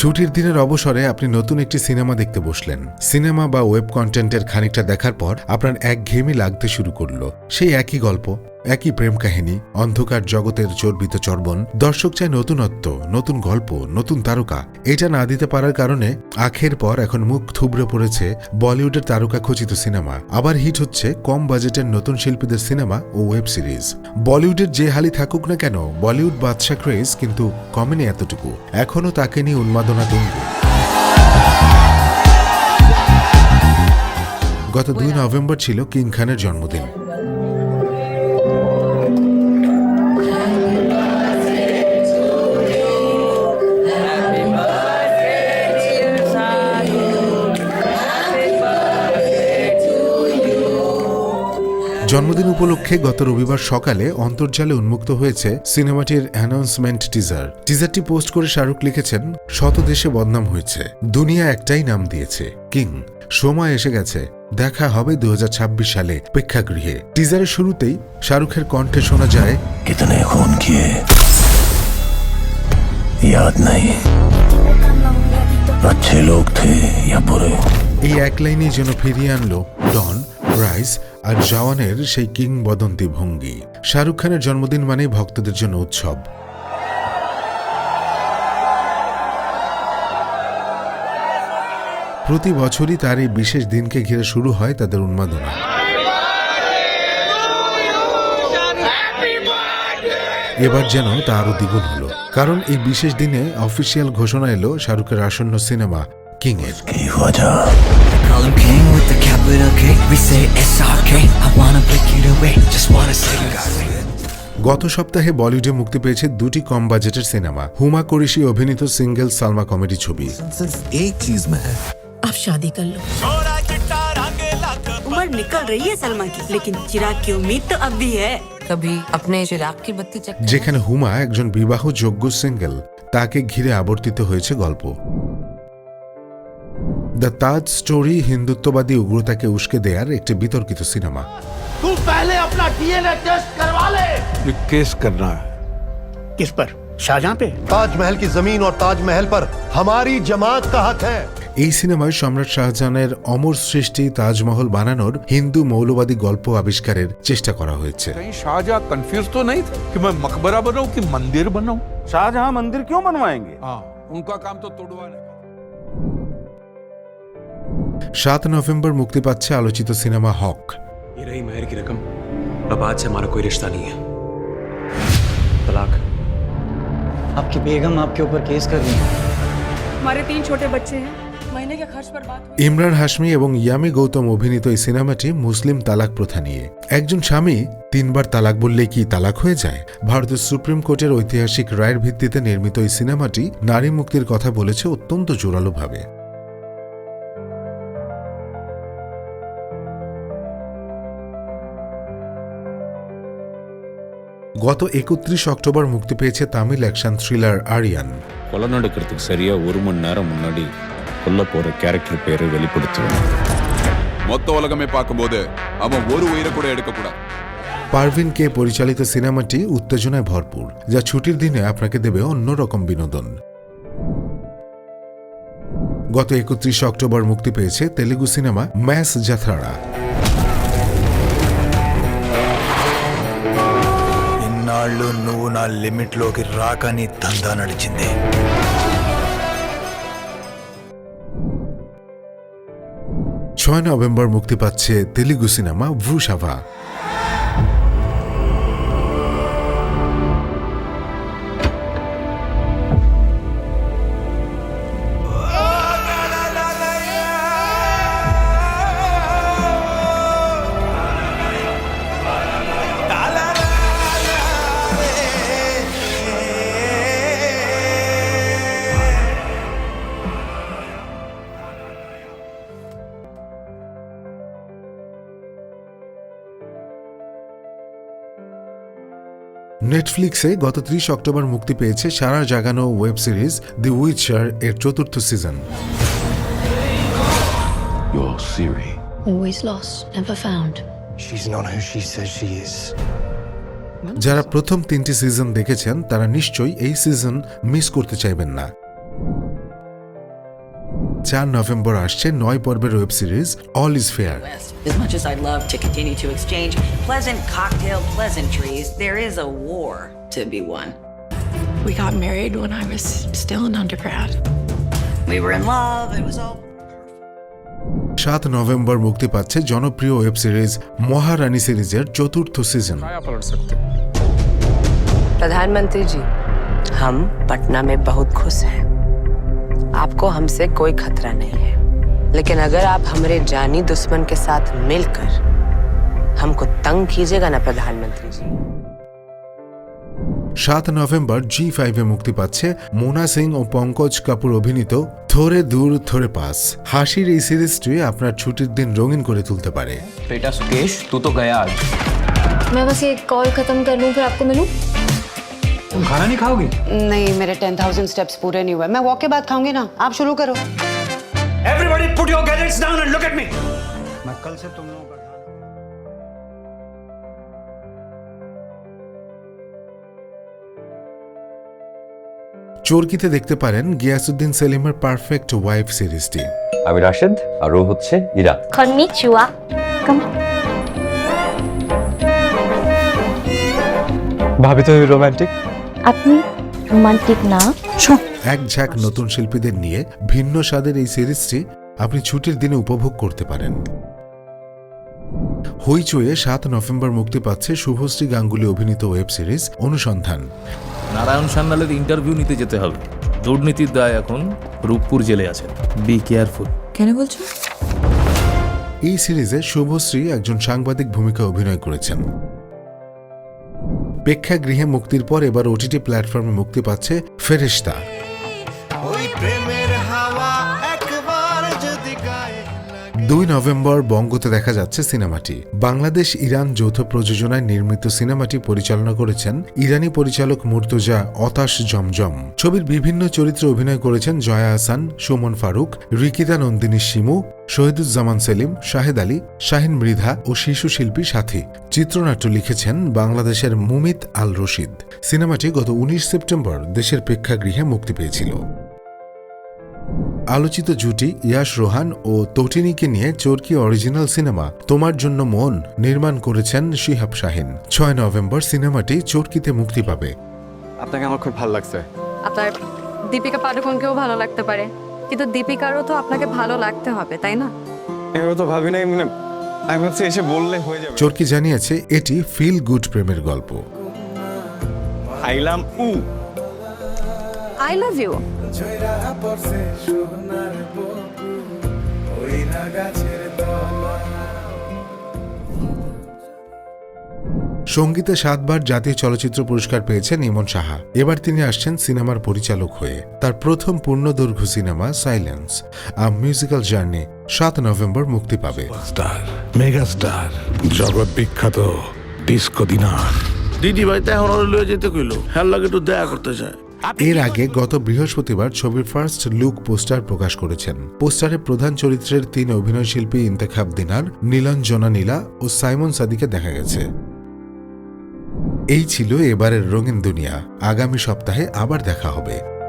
ছুটির দিনের অবসরে আপনি নতুন একটি সিনেমা দেখতে বসলেন। সিনেমা বা ওয়েব কন্টেন্টের খানিকটা দেখার পর আপনার এক ঘেমি লাগতে শুরু করল। সেই একই গল্প একই প্রেম কাহিনী অন্ধকার জগতের চর্বিত চর্বণ দর্শক চায় নতুনত্ব নতুন গল্প নতুন তারকা। এটা না দিতে পারার কারণে আখের পর এখন মুখ থুবড়ে পড়েছে বলিউডের তারকা খচিত সিনেমা। আবার হিট হচ্ছে কম বাজেটের নতুন শিল্পীদের সিনেমা ও ওয়েব সিরিজ। বলিউডের যে হালি থাকুক না কেন বলিউড বাদশা ক্রেজ কিন্তু কমেনি এতটুকু। এখনও তাকে নিয়ে উন্মাদনা তুঙ্গে। গত দুই নভেম্বর ছিল কিং খানের জন্মদিন। জন্মদিন উপলক্ষে গত রবিবার সকালে অন্তর্জালে উন্মুক্ত হয়েছে সিনেমাটির অ্যানাউন্সমেন্ট টিজার টিজারটি পোস্ট করে শাহরুখ লিখেছেন শত দেশে বদনাম হয়েছে দুনিয়া একটাই নাম দিয়েছে কিং সময় এসে গেছে দেখা হবে দু সালে প্রেক্ষাগৃহে টিজারের শুরুতেই শাহরুখের কণ্ঠে শোনা যায় कितने खून किए याद नहीं अच्छे लोग थे या बुरे এই এক লাইনেই যেন ফিরিয়ে আনলো ডন রাইস আর জওয়ানের সেই কিংবদন্তি ভঙ্গি। শাহরুখ খানের জন্মদিন মানেই ভক্তদের জন্য উৎসব। প্রতি বছরই তার এই বিশেষ দিনকে ঘিরে শুরু হয় তাদের উন্মাদনা। এবার যেন তা আরও দ্বিগুণ হলো। কারণ এই বিশেষ দিনে অফিসিয়াল ঘোষণা এলো শাহরুখের আসন্ন সিনেমা কিং এর গত সপ্তাহে বলিউডে মুক্তি পেয়েছে দুটি কম বাজেটের সিনেমা হুমা করিসি অভিনীত সিঙ্গেল সালমা কমেডি ছবি सिर्फ एक चीज में है आप शादी कर लो उम्र निकल रही है सलमा की लेकिन चिराग की उम्मीद तो अब भी है कभी अपने चिराग की बत्ती चेक যেখানে হুমা একজন বিবাহযোগ্য সিঙ্গেল তাকে ঘিরে আবর্তিত হয়েছে গল্প দ্য তাজ স্টোরি হিন্দুত্ববাদী উগ্রতাকে উস্কে দেয়ার একটি বিতর্কিত সিনেমা ये केस करना है किस पर शाहजहां पे ताजमहल की जमीन और ताजमहल पर हमारी जमात का हक है এই সিনেমায় সম্রাট শাহজাহানের অমর সৃষ্টি তাজমহল বানানোর হিন্দু মৌলবাদী গল্প আবিষ্কারের চেষ্টা করা হয়েছে कहीं शाहजहां कंफ्यूज तो नहीं थे कि मैं मकबरा बनाऊं कि मंदिर बनाऊं शाहजहां मंदिर क्यों बनवाएंगे हाँ उनका काम तो तोड़वाने का সাত নভেম্বর মুক্তি পাচ্ছে আলোচিত সিনেমা হক ये रही मेहर की रकम अब आज से हमारा कोई रिश्ता नहीं है तलाक आपकी बेगम आपके ऊपर केस कर रही है हमारे तीन छोटे बच्चे हैं महीने के खर्च पर बात हुई ইমরান হাশমি এবং ইয়ামি গৌতম অভিনীত এই সিনেমাটি মুসলিম তালাক প্রথা নিয়ে একজন স্বামী তিনবার তালাক বললে কি তালাক হয়ে যায় ভারতের সুপ্রিম কোর্টের ঐতিহাসিক রায়ের ভিত্তিতে নির্মিত এই সিনেমাটি নারী মুক্তির কথা বলেছে অত্যন্ত জোরালোভাবে গত একত্রিশ অক্টোবর মুক্তি পেয়েছে তামিল অ্যাকশন থ্রিলার আরিয়ান கொலை நடக்கிறதுக்கு சரியா ஒரு மணி நேரம் முன்னாடி கொல்ல போற கேரக்டர் பேரை வெளிப்படுத்துவேன் மொத்த உலகமே பார்க்கும்போது அவன் ஒரு உயிரை கூட எடுக்கக்கூடாது পারভিন কে পরিচালিত সিনেমাটি উত্তেজনায় ভরপুর যা ছুটির দিনে আপনাকে দেবে অন্যরকম বিনোদন গত একত্রিশ অক্টোবর মুক্তি পেয়েছে তেলেগু সিনেমা ম্যাস জাথরাড়া ఇన్నాళ్ళు నువ్వు నా లిమిట్ లోకి రాకని దందా నడిచింది ছয় নভেম্বর মুক্তি পাচ্ছে তেলেগু সিনেমা ভ্রুসাভা নেটফ্লিক্সে গত ত্রিশ অক্টোবর মুক্তি পেয়েছে সারা জাগানো ওয়েব সিরিজ দি উইচার এর চতুর্থ season You're Siri. Always lost, never found. She's not who she says she is. যারা প্রথম তিনটি সিজন দেখেছেন তারা নিশ্চয়ই এই সিজন মিস করতে চাইবেন না চার নভেম্বর আসছে নয় পর্বের web series all is fair As much as I'd love to continue to exchange pleasant cocktail pleasantries, there is a war to be won. We got married when I was still an undergrad. We were in love, it was all সাত November মুক্তি পাচ্ছে জনপ্রিয় web series মহারানী সিরিজের চতুর্থ season প্রধানমন্ত্রী জি হাম পটনা মে বহুত খুশ হ্যাঁ आपको हमसे कोई खतरा नहीं है लेकिन अगर आप हमारे जानी दुश्मन के साथ मिलकर हमको तंग कीजिएगा ना प्रधानमंत्री जी সাত নভেম্বর জি ফাইভে মুক্তি পাচ্ছে মোনা সিং ও পঙ্কজ কাপুর অভিনীত থোরে দূর থোরে পাস হাসির এই সিরিজটি আপনার ছুটির দিন রঙিন করে তুলতে পারে बेटा सुकेश तू तो गया आज मैं बस ये कॉल खत्म कर लूं फिर आपको मिलूं तुम खाना नहीं खाओगी नहीं मेरे टेन थाउजेंड स्टेप्स पूरे नहीं हुए मैं वॉक के बाद खाऊंगी ना आप शुरू करो everybody put your gadgets down and look at me मैं कल से तुम लोगों का ध्यान চরকিতে দেখতে পারেন গিয়াসুদ্দিন সেলিমের পারফেক্ট ওয়াইফ সিরিজটি আমি রাশেদ আর ও হচ্ছে ইরা konnichiwa ভাবি তো রোমান্টিক আপনি রোমান্টিক না? এক ঝাঁক নতুন শিল্পীদের নিয়ে ভিন্ন স্বাদের এই সিরিজটি আপনি ছুটির দিনে উপভোগ করতে পারেন। হইচয়ে সাত নভেম্বর মুক্তি পাচ্ছে শুভশ্রী গাঙ্গুলি অভিনীত ওয়েব সিরিজ অনুসন্ধান। নারায়ণ সান্যালের ইন্টারভিউ নিতে যেতে হবে। দুর্নীতির দায় এখন রূপপুর জেলে আছে। বি কেয়ারফুল কেন বলছো? এই সিরিজে শুভশ্রী একজন সাংবাদিক ভূমিকা অভিনয় করেছেন। প্রেক্ষাগৃহে মুক্তির পর এবার ওটিটি প্ল্যাটফর্মে মুক্তি পাচ্ছে ফেরেশতা। দুই নভেম্বর বঙ্গতে দেখা যাচ্ছে সিনেমাটি। বাংলাদেশ ইরান যৌথ প্রযোজনায় নির্মিত সিনেমাটি পরিচালনা করেছেন ইরানি পরিচালক মুর্তজা অতাশ জমজম। ছবির বিভিন্ন চরিত্রে অভিনয় করেছেন জয়া আসান সুমন ফারুক, রিকিতা নন্দিনী শিমু, শহীদুজ্জামান সেলিম, শাহেদ আলী, শাহিন মৃধা ও শিশু শিল্পী সাথী। চিত্রনাট্য লিখেছেন বাংলাদেশের মুমিত আল রশিদ। সিনেমাটি গত উনিশ সেপ্টেম্বর দেশের প্রেক্ষাগৃহে মুক্তি পেয়েছিল। আলোচিত জুটি ইয়াশ রোহান ও তটিনীকে নিয়ে চরকি অরিজিনাল সিনেমা তোমার জন্য মন নির্মাণ করেছেন শিহাব শাহিন। ছয় নভেম্বর সিনেমাটি চরকিতে মুক্তি পাবে। আপনাকে আমার খুব ভালো লাগছে। আপনার দীপিকা পাডুকোনকেও ভালো লাগতে পারে। কিন্তু দীপিকারও তো আপনাকে ভালো লাগতে হবে তাই না? এভাবে তো ভাবি নাই মানে আমি ভাবছি এসে বললে হয়ে যাবে। চরকি জানিয়েছে এটি ফিল গুড প্রেমের গল্প। আইলাম উ। আই লাভ ইউ সঙ্গীতে সাতবার জাতীয় চলচ্চিত্র পুরস্কার পেয়েছেন ইমন সাহা। এবার তিনি আসছেন সিনেমার পরিচালক হয়ে। তার প্রথম পূর্ণদৈর্ঘ্য cinema silence a musical journey সাত নভেম্বর মুক্তি পাবে। স্টার মেগা স্টার জগৎ বিখ্যাত ডিস্কো দিনার। দিদি ভাই তো এখন লয়ে যেতে কইলো। হ্যাঁ লাগে একটু দেখা করতে চায়। এর আগে গত বৃহস্পতিবার ছবির ফার্স্ট লুক পোস্টার প্রকাশ করেছেন। পোস্টারে প্রধান চরিত্রের তিন অভিনয়শিল্পী ইন্তেখাব দিনার নীলাঞ্জনা নীলা ও সাইমন সাদিকে দেখা গেছে। এই ছিল এবারের রঙিন দুনিয়া। আগামী সপ্তাহে আবার দেখা হবে।